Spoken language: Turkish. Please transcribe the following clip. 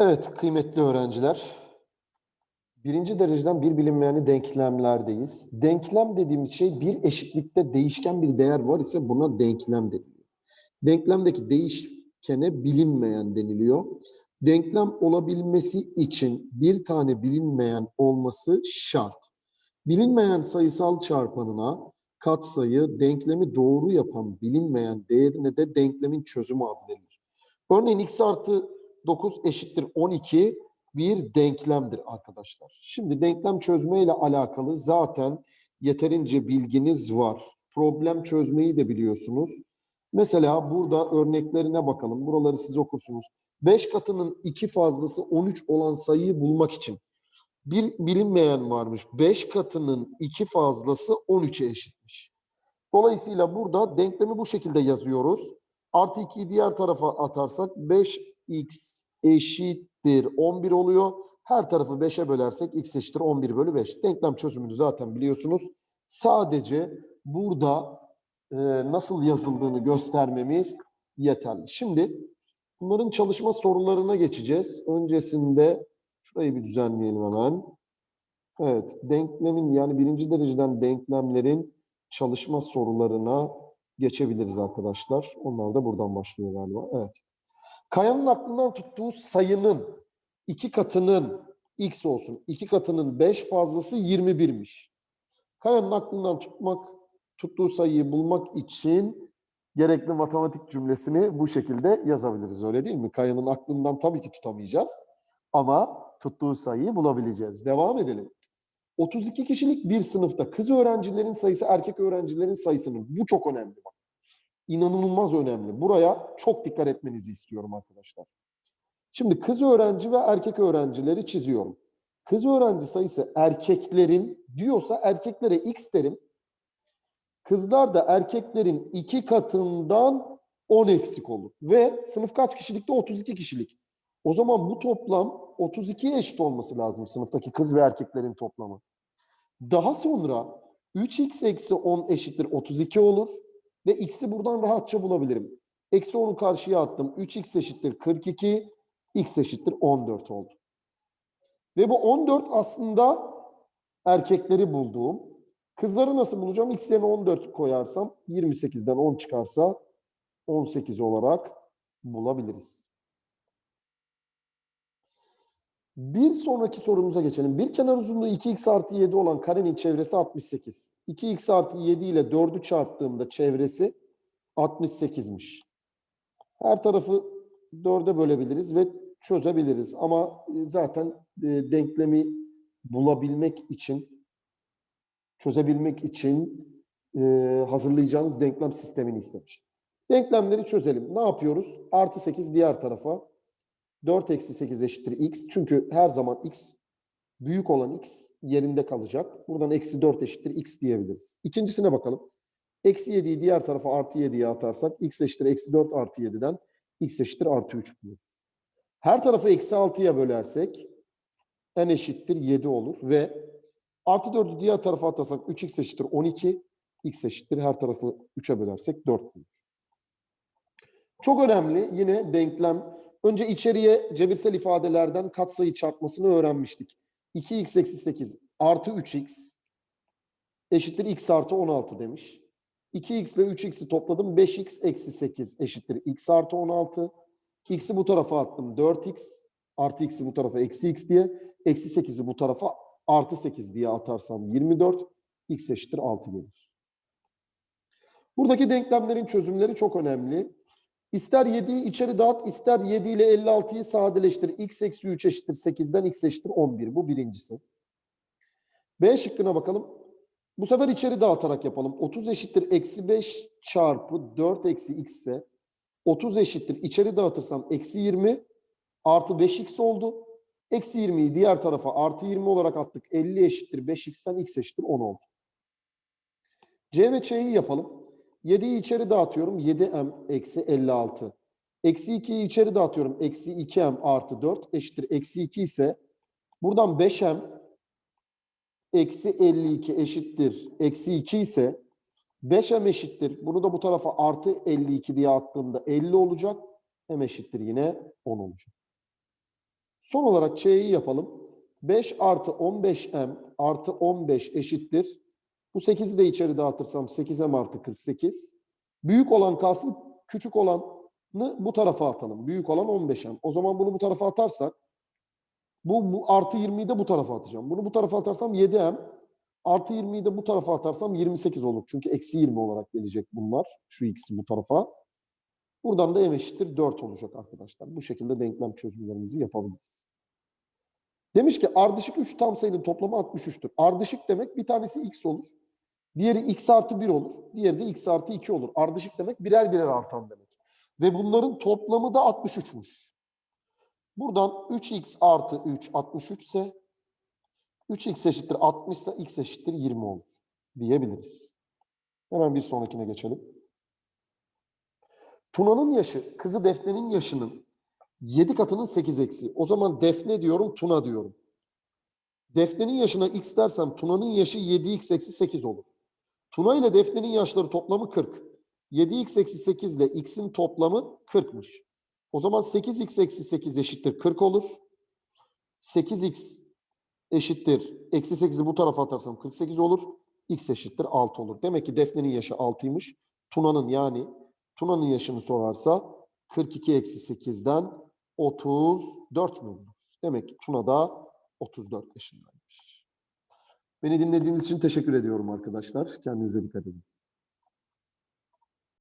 Evet, kıymetli öğrenciler. Birinci dereceden bir bilinmeyeni denklemlerdeyiz. Denklem dediğimiz şey bir eşitlikte değişken bir değer var ise buna denklem deniliyor. Denklemdeki değişkene bilinmeyen deniliyor. Denklem olabilmesi için bir tane bilinmeyen olması şart. Bilinmeyen sayısal çarpanına katsayı denklemi doğru yapan bilinmeyen değerine de denklemin çözümü verilir. Örneğin x artı 9 eşittir 12 bir denklemdir arkadaşlar. Şimdi denklem çözme ile alakalı zaten yeterince bilginiz var. Problem çözmeyi de biliyorsunuz. Mesela burada örneklerine bakalım. Buraları siz okursunuz. 5 katının 2 fazlası 13 olan sayıyı bulmak için bir bilinmeyen varmış. 5 katının 2 fazlası 13'e eşitmiş. Dolayısıyla burada denklemi bu şekilde yazıyoruz. Artı 2'yi diğer tarafa atarsak 5x eşittir 11 oluyor. Her tarafı 5'e bölersek x eşittir 11 bölü 5. Denklem çözümünü zaten biliyorsunuz. Sadece burada e, nasıl yazıldığını göstermemiz yeterli. Şimdi bunların çalışma sorularına geçeceğiz. Öncesinde şurayı bir düzenleyelim hemen. Evet, denklemin yani birinci dereceden denklemlerin çalışma sorularına geçebiliriz arkadaşlar. Onlar da buradan başlıyor galiba. Evet. Kayanın aklından tuttuğu sayının iki katının x olsun. iki katının 5 fazlası 21'miş. Kayanın aklından tutmak tuttuğu sayıyı bulmak için gerekli matematik cümlesini bu şekilde yazabiliriz. Öyle değil mi? Kayanın aklından tabii ki tutamayacağız. Ama tuttuğu sayıyı bulabileceğiz. Devam edelim. 32 kişilik bir sınıfta kız öğrencilerin sayısı erkek öğrencilerin sayısının. Bu çok önemli. İnanılmaz önemli. Buraya çok dikkat etmenizi istiyorum arkadaşlar. Şimdi kız öğrenci ve erkek öğrencileri çiziyorum. Kız öğrenci sayısı erkeklerin diyorsa erkeklere x derim. Kızlar da erkeklerin iki katından 10 eksik olur. Ve sınıf kaç kişilikte? 32 kişilik. O zaman bu toplam 32'ye eşit olması lazım sınıftaki kız ve erkeklerin toplamı. Daha sonra 3x eksi 10 eşittir 32 olur. Ve x'i buradan rahatça bulabilirim. Eksi 10'u karşıya attım. 3x eşittir 42, x eşittir 14 oldu. Ve bu 14 aslında erkekleri bulduğum. Kızları nasıl bulacağım? X yerine 14 koyarsam 28'den 10 çıkarsa 18 olarak bulabiliriz. Bir sonraki sorumuza geçelim. Bir kenar uzunluğu 2x artı 7 olan karenin çevresi 68. 2x artı 7 ile 4'ü çarptığımda çevresi 68'miş. Her tarafı 4'e bölebiliriz ve çözebiliriz. Ama zaten e, denklemi bulabilmek için, çözebilmek için e, hazırlayacağınız denklem sistemini istemiş. Denklemleri çözelim. Ne yapıyoruz? Artı 8 diğer tarafa. 4 eksi 8 eşittir x. Çünkü her zaman x büyük olan x yerinde kalacak. Buradan eksi 4 eşittir x diyebiliriz. İkincisine bakalım. Eksi 7'yi diğer tarafa artı 7'ye atarsak x eşittir eksi 4 artı 7'den x eşittir artı 3 buluruz. Her tarafı eksi 6'ya bölersek n eşittir 7 olur ve artı 4'ü diğer tarafa atarsak 3x eşittir 12 x eşittir her tarafı 3'e bölersek 4 bulur. Çok önemli yine denklem Önce içeriye cebirsel ifadelerden katsayı çarpmasını öğrenmiştik. 2x eksi 8 artı 3x eşittir x artı 16 demiş. 2x ile 3x'i topladım. 5x eksi 8 eşittir x artı 16. X'i bu tarafa attım. 4x artı x'i bu tarafa eksi x diye. Eksi 8'i bu tarafa artı 8 diye atarsam 24. x eşittir 6 gelir. Buradaki denklemlerin çözümleri çok önemli. İster 7'yi içeri dağıt, ister 7 ile 56'yı sadeleştir. x eksi 3 eşittir 8'den x eşittir 11. Bu birincisi. B şıkkına bakalım. Bu sefer içeri dağıtarak yapalım. 30 eşittir eksi 5 çarpı 4 eksi x ise 30 eşittir. içeri dağıtırsam eksi 20 artı 5x oldu. Eksi 20'yi diğer tarafa artı 20 olarak attık. 50 eşittir 5x'ten x eşittir 10 oldu. C ve C'yi yapalım. 7'yi içeri dağıtıyorum. 7m eksi 56. Eksi 2'yi içeri dağıtıyorum. Eksi 2m artı 4 eşittir. Eksi 2 ise buradan 5m eksi 52 eşittir. Eksi 2 ise 5m eşittir. Bunu da bu tarafa artı 52 diye attığımda 50 olacak. m eşittir yine 10 olacak. Son olarak Ç'yi yapalım. 5 artı 15M artı 15 eşittir. Bu 8'i de içeri dağıtırsam 8M artı 48. Büyük olan kalsın, küçük olanı bu tarafa atalım. Büyük olan 15M. O zaman bunu bu tarafa atarsak, bu, bu artı 20'yi de bu tarafa atacağım. Bunu bu tarafa atarsam 7M. Artı 20'yi de bu tarafa atarsam 28 olur. Çünkü eksi 20 olarak gelecek bunlar. Şu ikisi bu tarafa. Buradan da m eşittir 4 olacak arkadaşlar. Bu şekilde denklem çözümlerimizi yapabiliriz. Demiş ki ardışık 3 tam sayının toplamı 63'tür. Ardışık demek bir tanesi x olur. Diğeri x artı 1 olur. Diğeri de x artı 2 olur. Ardışık demek birer birer artan demek. Ve bunların toplamı da 63'müş. Buradan 3x artı 3 63 ise 3x eşittir 60 ise x eşittir 20 olur diyebiliriz. Hemen bir sonrakine geçelim. Tuna'nın yaşı, kızı Defne'nin yaşının 7 katının 8 eksi. O zaman Defne diyorum, Tuna diyorum. Defne'nin yaşına x dersem Tuna'nın yaşı 7x eksi 8 olur. Tuna ile Defne'nin yaşları toplamı 40. 7x eksi 8 ile x'in toplamı 40'mış. O zaman 8x eksi 8 eşittir 40 olur. 8x eşittir. Eksi 8'i bu tarafa atarsam 48 olur. X eşittir 6 olur. Demek ki Defne'nin yaşı 6'ymış. Tuna'nın yani Tuna'nın yaşını sorarsa 42 eksi 8'den 34 mü buluruz? Demek ki Tuna da 34 yaşındaymış. Beni dinlediğiniz için teşekkür ediyorum arkadaşlar. Kendinize dikkat edin.